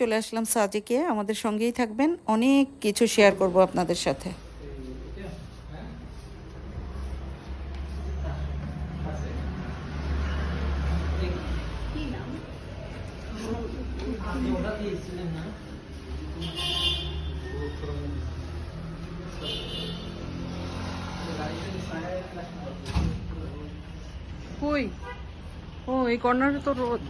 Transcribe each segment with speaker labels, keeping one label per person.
Speaker 1: চলে আসলাম সাজেকে। আমাদের সঙ্গেই থাকবেন। অনেক কিছু শেয়ার করব আপনাদের সাথে।
Speaker 2: কই? ও, এই কর্নারে তো রোদ।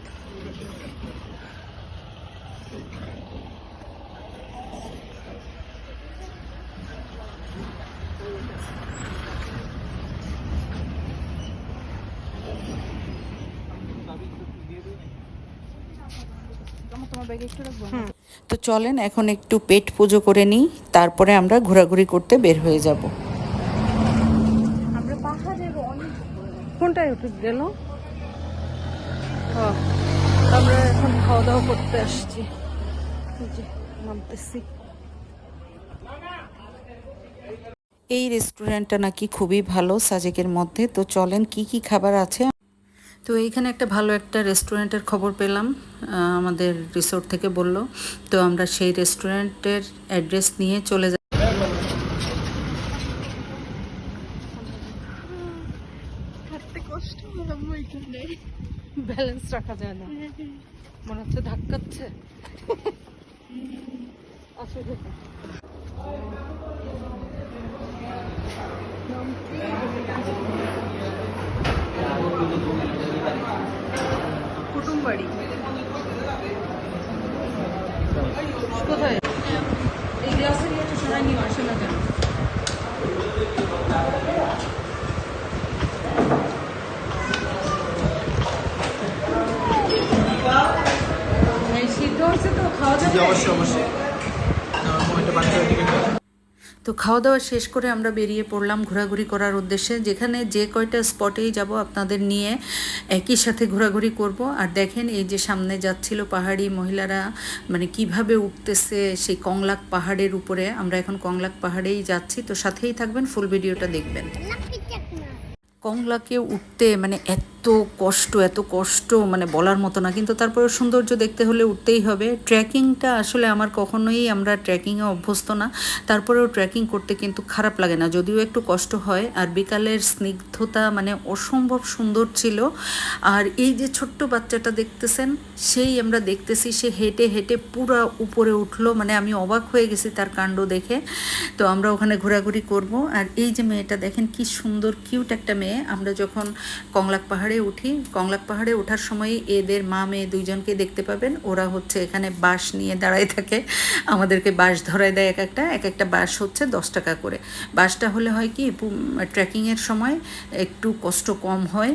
Speaker 1: তো চলেন এখন একটু পেট পুজো করে নিই তারপরে আমরা ঘোরাঘুরি করতে বের হয়ে যাব।
Speaker 2: আমরা কোনটায় উঠে গেল? আমরা এখন খাওয়া দাওয়া করতে আসছি। নামতেছি।
Speaker 1: এই রেস্টুরেন্টটা নাকি খুবই ভালো সাজেকের মধ্যে। তো চলেন কি কি খাবার আছে? তো এইখানে একটা ভালো একটা রেস্টুরেন্টের খবর পেলাম আমাদের রিসোর্ট থেকে বলল। তো আমরা সেই রেস্টুরেন্টের অ্যাড্রেস নিয়ে চলে যাই
Speaker 2: ব্যালেন্স রাখা যায় না। মনে হচ্ছে ধাক্কাচ্ছে। আসলে কুটুম বাড়ি। কোথায়? এই গ্লাসে নিয়ে একটু সরাই নিও আসে না কেন? এই সিদ্ধ হয়েছে তো খাওয়া যাবে?
Speaker 3: অবশ্যই অবশ্যই। বাচ্চা
Speaker 1: তো খাওয়া দাওয়া শেষ করে আমরা বেরিয়ে পড়লাম ঘোরাঘুরি করার উদ্দেশ্যে। যেখানে যে কয়টা স্পটেই যাব আপনাদের নিয়ে একই সাথে ঘোরাঘুরি করব। আর দেখেন এই যে সামনে যাচ্ছিল পাহাড়ি মহিলারা মানে কীভাবে উঠতেছে সেই কংলাক পাহাড়ের উপরে। আমরা এখন কংলাক পাহাড়েই যাচ্ছি। তো সাথেই থাকবেন ফুল ভিডিওটা দেখবেন। কংলাকে উঠতে মানে এত কষ্ট, এত কষ্ট মানে বলার মতো না। কিন্তু তারপরে সৌন্দর্য দেখতে হলে উঠতেই হবে। ট্রেকিংটা আসলে আমার কখনোই আমরা ট্রেকিংয়ে অভ্যস্ত না। তারপরেও ট্রেকিং করতে কিন্তু খারাপ লাগে না। যদিও একটু কষ্ট হয়। আর বিকালের স্নিগ্ধতা মানে অসম্ভব সুন্দর ছিল। আর এই যে ছোট্ট বাচ্চাটা দেখতেছেন, সেই আমরা দেখতেছি, সে হেঁটে হেঁটে পুরা উপরে উঠল। মানে আমি অবাক হয়ে গেছি তার কাণ্ড দেখে। তো আমরা ওখানে ঘোরাঘুরি করব। আর এই যে মেয়েটা দেখেন কি সুন্দর, কিউট একটা মেয়ে। আমরা যখন কংলাক পাহাড়ে উঠি, কংলাক পাহাড়ে ওঠার সময় এদের মা মেয়ে দুইজনকে দেখতে পাবেন। ওরা হচ্ছে এখানে বাঁশ নিয়ে দাঁড়ায় থাকে। আমাদেরকে বাঁশ ধরায় দেয় এক একটা এক একটা বাঁশ হচ্ছে দশ টাকা করে। বাঁশটা হলে হয় কি ট্রেকিংয়ের সময় একটু কষ্ট কম হয়।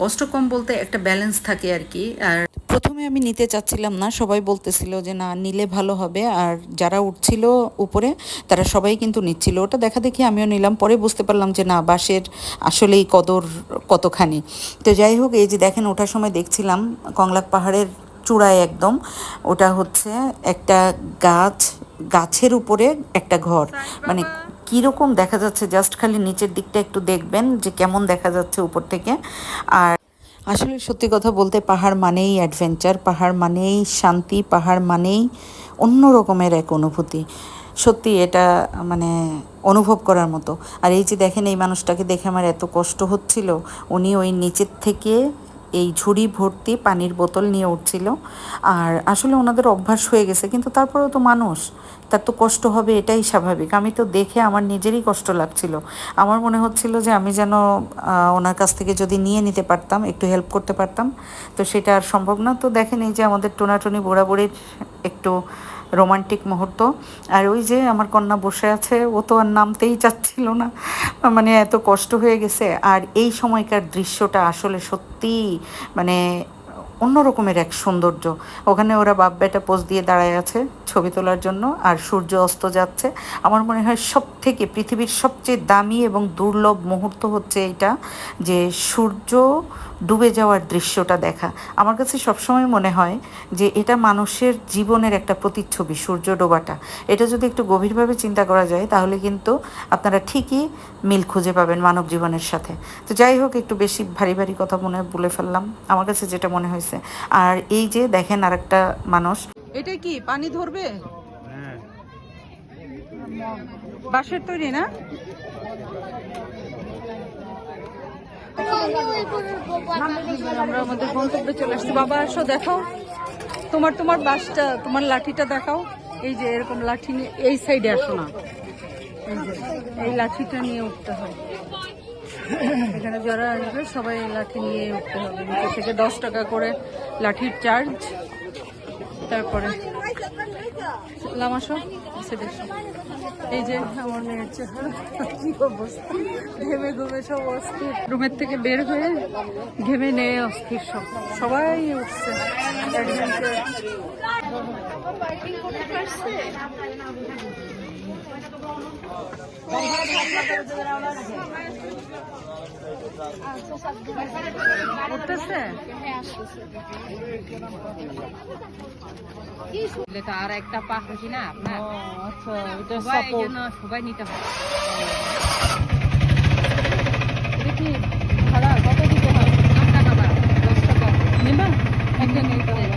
Speaker 1: কষ্ট কম বলতে একটা ব্যালেন্স থাকে আর কি। আর প্রথমে আমি নিতে চাচ্ছিলাম না। সবাই বলতেছিল যে না নিলে ভালো হবে। আর যারা উঠছিল উপরে তারা সবাই কিন্তু নিচ্ছিল। ওটা দেখা দেখি আমিও নিলাম। পরে বুঝতে পারলাম যে না বাঁশের আসলেই কদর কতখানি। তো যাই হোক এই যে দেখেন ওঠার সময় দেখছিলাম কংলাক পাহাড়ের চূড়ায় একদম। ওটা হচ্ছে একটা গাছ গাছের উপরে একটা ঘর। মানে কীরকম দেখা যাচ্ছে জাস্ট খালি নিচের দিকটা একটু দেখবেন যে কেমন দেখা যাচ্ছে উপর থেকে। আর আসলে সত্যি কথা বলতে পাহাড় মানেই অ্যাডভেঞ্চার পাহাড় মানেই শান্তি, পাহাড় মানেই অন্য রকমের এক অনুভূতি। সত্যি এটা মানে অনুভব করার মতো। আর এই যে দেখেন এই মানুষটাকে দেখে আমার এত কষ্ট হচ্ছিল, উনি ওই নিচের থেকে এই ঝুড়ি ভর্তি পানির বোতল নিয়ে উঠছিল। আর আসলে ওনাদের অভ্যাস হয়ে গেছে, কিন্তু তারপরেও তো মানুষ, তার তো কষ্ট হবে, এটাই স্বাভাবিক। আমি তো দেখে আমার নিজেরই কষ্ট লাগছিল। আমার মনে হচ্ছিল যে আমি যেন ওনার কাছ থেকে যদি নিয়ে নিতে পারতাম, একটু হেল্প করতে পারতাম, তো সেটা আর সম্ভব না। তো দেখেন এই যে আমাদের টোনাটুনি, বুড়াবুড়ির একটু রোমান্টিক মুহূর্ত। আর ওই যে আমার কন্যা বসে আছে, ও তো আর নামতেই চাচ্ছিল না। মানে এত কষ্ট হয়ে গেছে। আর এই সময়কার দৃশ্যটা আসলে সত্যি মানে অন্য রকমের এক সৌন্দর্য। ওখানে ওরা বাপ বেটা পোজ দিয়ে দাঁড়ায় আছে ছবি তোলার জন্য, আর সূর্য অস্ত যাচ্ছে। আমার মনে হয় সব থেকে পৃথিবীর সবচেয়ে দামি এবং দুর্লভ মুহূর্ত হচ্ছে এটা যে সূর্য ডুবে যাওয়ার দৃশ্যটা দেখা। আমার কাছে সবসময় মনে হয় যে এটা মানুষের জীবনের একটা প্রতিচ্ছবি সূর্য ডোবাটা। এটা যদি একটু গভীরভাবে চিন্তা করা যায় তাহলে কিন্তু আপনারা ঠিকই মিল খুঁজে পাবেন মানব জীবনের সাথে। তো যাই হোক একটু বেশি ভারী ভারী কথা মনে হয় বলে ফেললাম আমার কাছে যেটা মনে হয়েছে। আর এই যে দেখেন আর একটা মানুষ।
Speaker 2: এটা কি পানি ধরবে?
Speaker 3: হ্যাঁ।
Speaker 2: বাঁশের তৈরি না? আমরা আমাদের গন্তব্যে চলে আসছি। বাবা আসো দেখাও তোমার তোমার বাসটা, তোমার লাঠিটা দেখাও। এই যে এরকম লাঠি নিয়ে, এই সাইডে আসো না। এই লাঠিটা নিয়ে উঠতে হয় এখানে যারা আসবে, সবাই লাঠি নিয়ে উঠতে হবে। থেকে দশ টাকা করে লাঠির চার্জ তারপরে লামাসো সেটা এই যে আমার মেয়ের চেহারা কি অবস্থা? ঘেমে সব অস্থির। রুমের থেকে বের হয়ে ঘেমে নেয়ে অস্থির সব। সবাই উঠছে। একজনকে
Speaker 4: আর একটা পাখি না আপনার?
Speaker 2: আচ্ছা
Speaker 4: সবাই নিতে হয়
Speaker 2: এটা কি ভাড়া কত দিতে হয়
Speaker 4: দশ টাকা বা দশ টাকা
Speaker 2: নিবা একটা নিতে হবে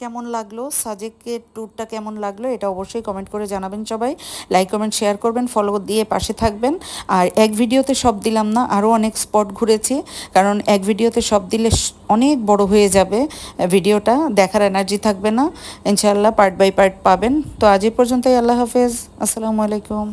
Speaker 1: কেমন লাগল? সাজেকের ট্যুরটা কেমন লাগল? এটা অবশ্যই কমেন্ট করে জানাবেন সবাই। লাইক কমেন্ট শেয়ার করবেন ফলো দিয়ে পাশে থাকবেন। আর এক ভিডিওতে সব দিলাম না আরও অনেক স্পট ঘুরেছি। কারণ এক ভিডিওতে সব দিলে অনেক বড় হয়ে যাবে ভিডিওটা, দেখার এনার্জি থাকবে না। ইনশাআল্লাহ পার্ট বাই পার্ট পাবেন। তো আজ এই পর্যন্তই, আল্লাহ হাফেজ। আসসালামু আলাইকুম।